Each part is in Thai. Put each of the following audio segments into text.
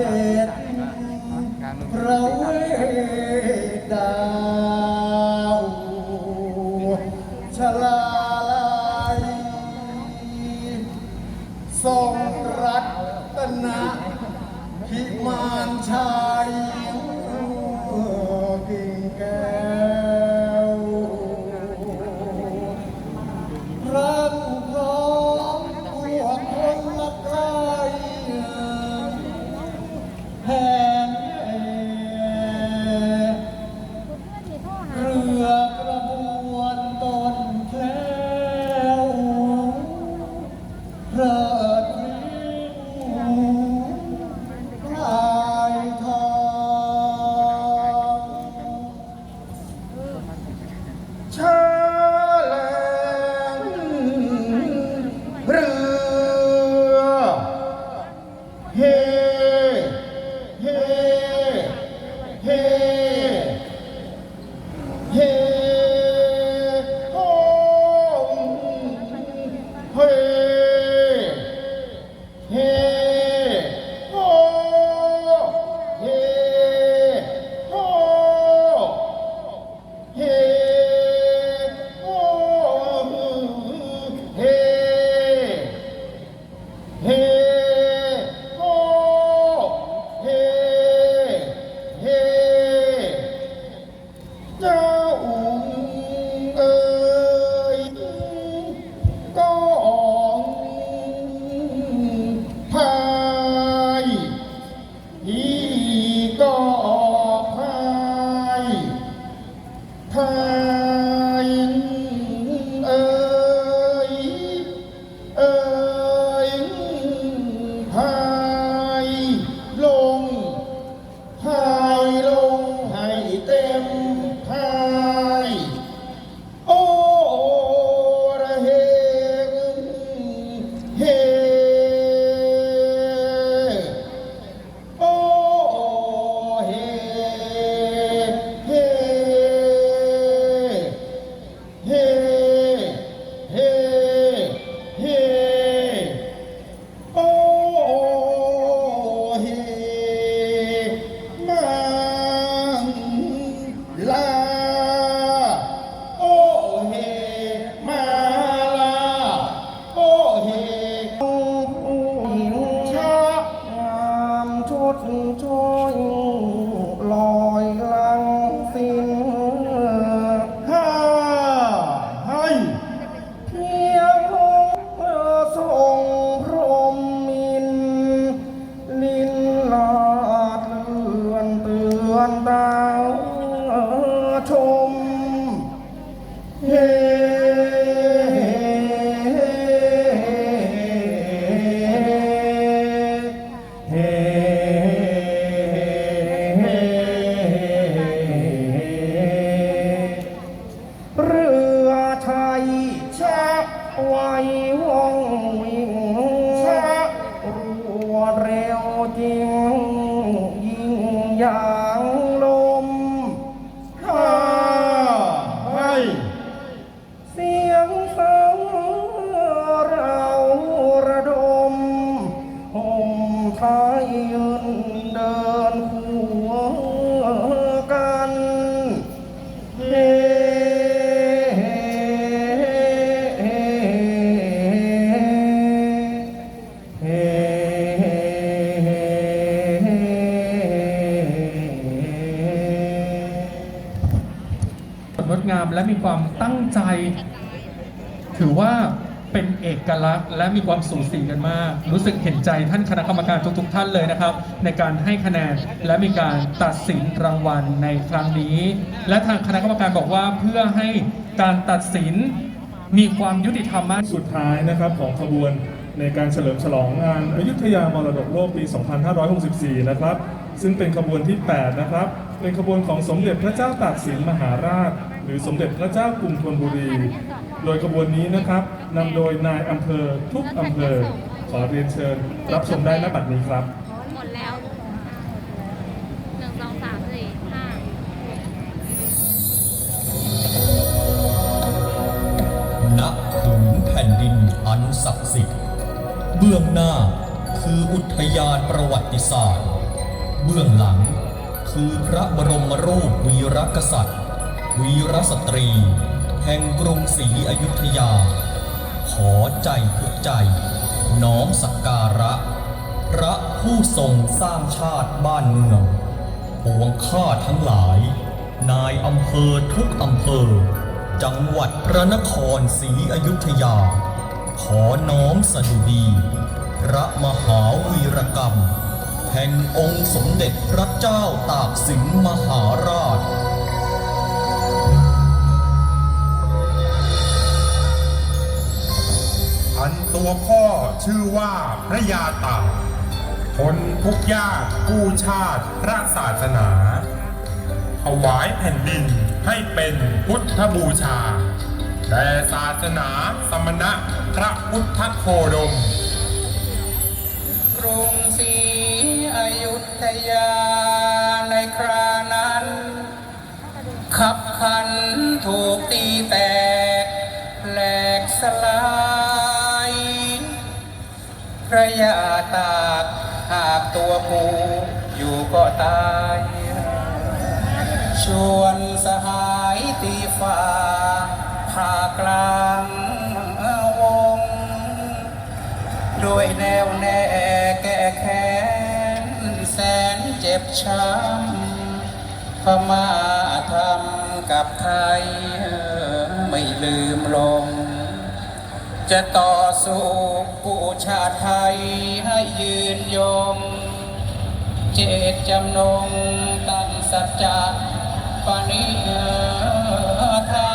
เดชพระเวทดาวชลาลัยทรงรัตนะพิมานชัย เเฮเฮเรือไทยชักไวว่องวิ่งชักรวเร็วจริงยิ่งย่า ใจ ถือว่าเป็นเอกลักษณ์ และมีความสูสีกันมาก รู้สึกเห็นใจท่านคณะกรรมการทุก ๆ ท่านเลยนะครับ ในการให้คะแนนและมีการตัดสินรางวัลในครั้งนี้ และทางคณะกรรมการบอกว่าเพื่อให้การตัดสินมีความยุติธรรมมากสุดท้ายนะครับของขบวนในการเฉลิมฉลองงานอยุธยามรดกโลกปี 2564 นะครับ ซึ่งเป็นขบวนที่ 8 นะครับ เป็นขบวนของสมเด็จพระเจ้าตากสินมหาราช รือสมเด็จพระเจ้ากรุงธนบุรี โดยขบวนนี้นะครับนำโดยนายอำเภอทุกอำเภอ ขอเรียนเชิญ รับชมได้ณบัดนี้ครับ หมดแล้วหนึ่งสองสามสี่ห้าณผืนแผ่นดินอันศักดิ์สิทธิ์เบื้องหน้าคืออุทยานประวัติศาสตร์ เบื้องหลังคือพระบรมรูปวีรกษัตริย์ วีรสตรี แห่งกรุงศรีอยุธยา ขอใจทุกใจ น้อมสักการะ พระผู้ทรงสร้างชาติบ้านเมืองปวงข้าทั้งหลาย นายอำเภอทุกอำเภอ จังหวัดพระนครศรีอยุธยา ขอน้อมสดุดี พระมหาวีรกรรม แห่งองค์สมเด็จพระเจ้าตากสินมหาราช ตัวพ่อชื่อว่าพระยาตากทนทุกยากกู้ชาติพระศาสนาถวายแผ่นดินให้เป็นพุทธบูชา แต่ศาสนาสมณะพระพุทธโคดม กรุงศรีอยุธยาในครานั้น ขับขันถูกตีแตกแหลกสลาย พระยาตากหากตัวกูอยู่ก็ตาย ชวนสหายตีฟ้าผ่ากลางวง ด้วยแนวแน่แก้แค้นแสนเจ็บช้ำพม่าทำกับไทย ไม่ลืมลง จะต่อสู้ผู้ชาติไทยให้ยืนยง เจตจำนงตั้งสัจจะปณิธา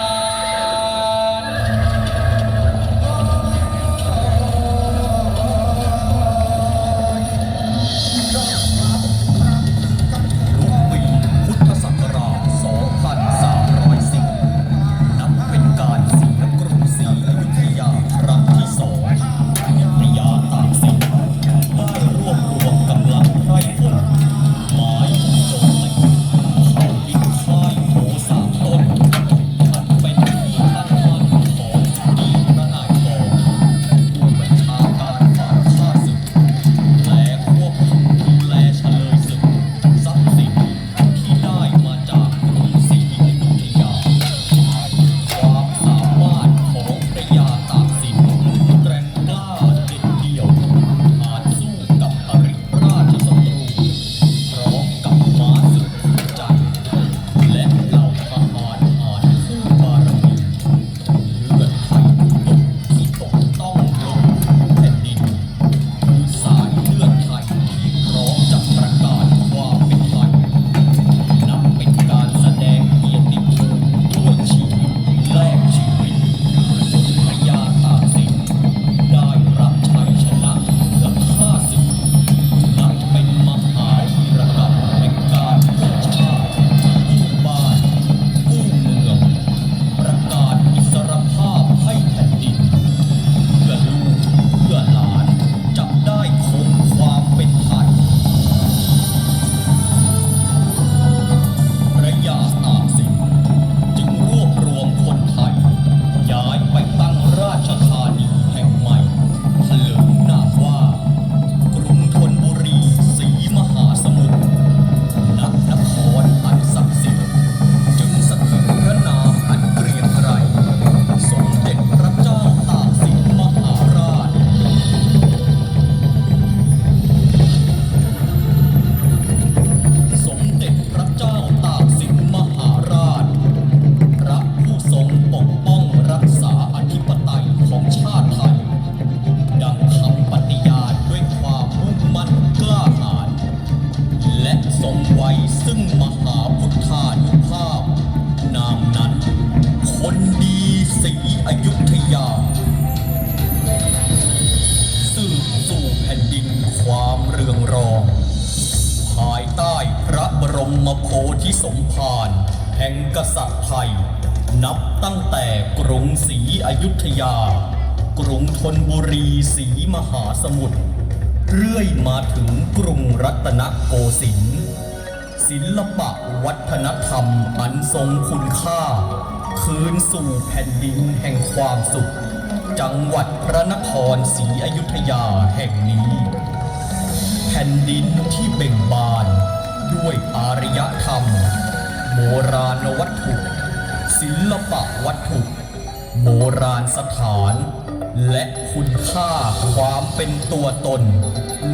ศรีอยุธยาสืบสู่แผ่นดินความเรืองรอง ภายใต้พระบรมโพธิสมภารแห่งกษัตริย์ไทย นับตั้งแต่กรุงศรีอยุธยา กรุงธนบุรีศรีมหาสมุทรเรื่อยมาถึงกรุงรัตนโกสินทร์ศิลปะวัฒนธรรมอันทรงคุณค่า คืนสู่แผ่นดินแห่งความสุข จังหวัดพระนครศรีอยุธยาแห่งนี้ แผ่นดินที่เบ่งบาน ด้วยอารยธรรม โบราณวัตถุ ศิลปะวัตถุ โบราณสถาน และคุณค่าความเป็นตัวตน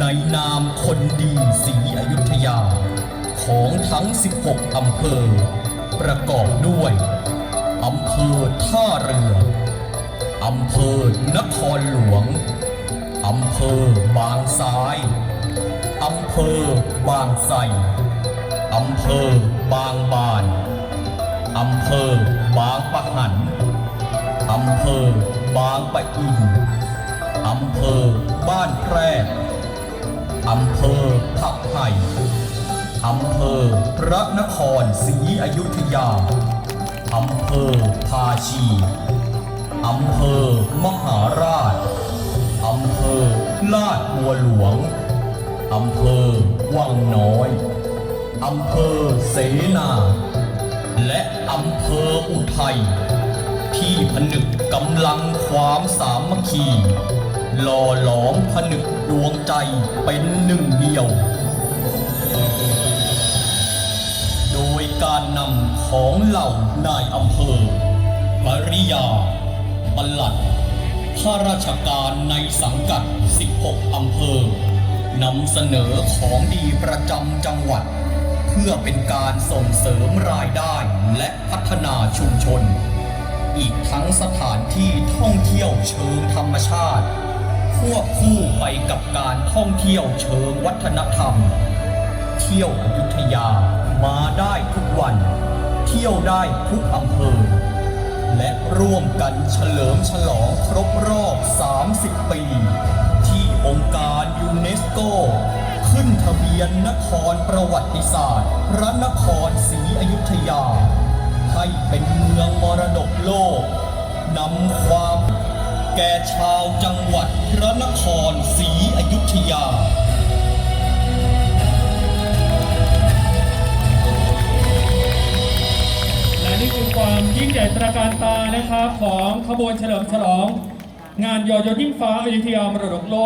ในนามคนดีศรีอยุธยา ของทั้ง 16 อำเภอ ประกอบด้วย อำเภอท่าเรือ อำเภอนครหลวง อำเภอบางซ้าย อำเภอบางไทรอำเภอบางบาน อำเภอบางปะหัน อำเภอบางปะอิน อำเภอบ้านแพรกอำเภอผักไห่อำเภอพระนครศรีอยุธยา อำเภอภาชีอำเภอมหาราชอำเภอลาดบัวหลวงอำเภอวังน้อยอำเภอเสนา และอำเภออุทัย ที่ผนึกกำลังความสามัคคีหล่อหลอมผนึกดวงใจเป็นหนึ่งเดียว การนำของเหล่านายอำเภอภริยาปลัดข้าราชการในสังกัด 16 อำเภอนำเสนอของดีประจำจังหวัด เพื่อเป็นการส่งเสริมรายได้และพัฒนาชุมชน อีกทั้งสถานที่ท่องเที่ยวเชิงธรรมชาติควบคู่ไปกับการท่องเที่ยวเชิงวัฒนธรรม เที่ยวอยุธยา มาได้ทุกวัน เที่ยวได้ทุกอำเภอ และร่วมกันเฉลิมฉลองครบรอบ 30 ปี ที่องค์การยูเนสโก ขึ้นทะเบียนนครประวัติศาสตร์ พระนครศรีอยุธยา ให้เป็นเมืองมรดกโลกนำความแก่ชาวจังหวัดพระนครศรีอยุธยา นี่คือความยิ่งใหญ่ตระการตานะครับของขบวนเฉลิมฉลองงานยอดยยิ่งฟ้าอยุธยามรดกโลก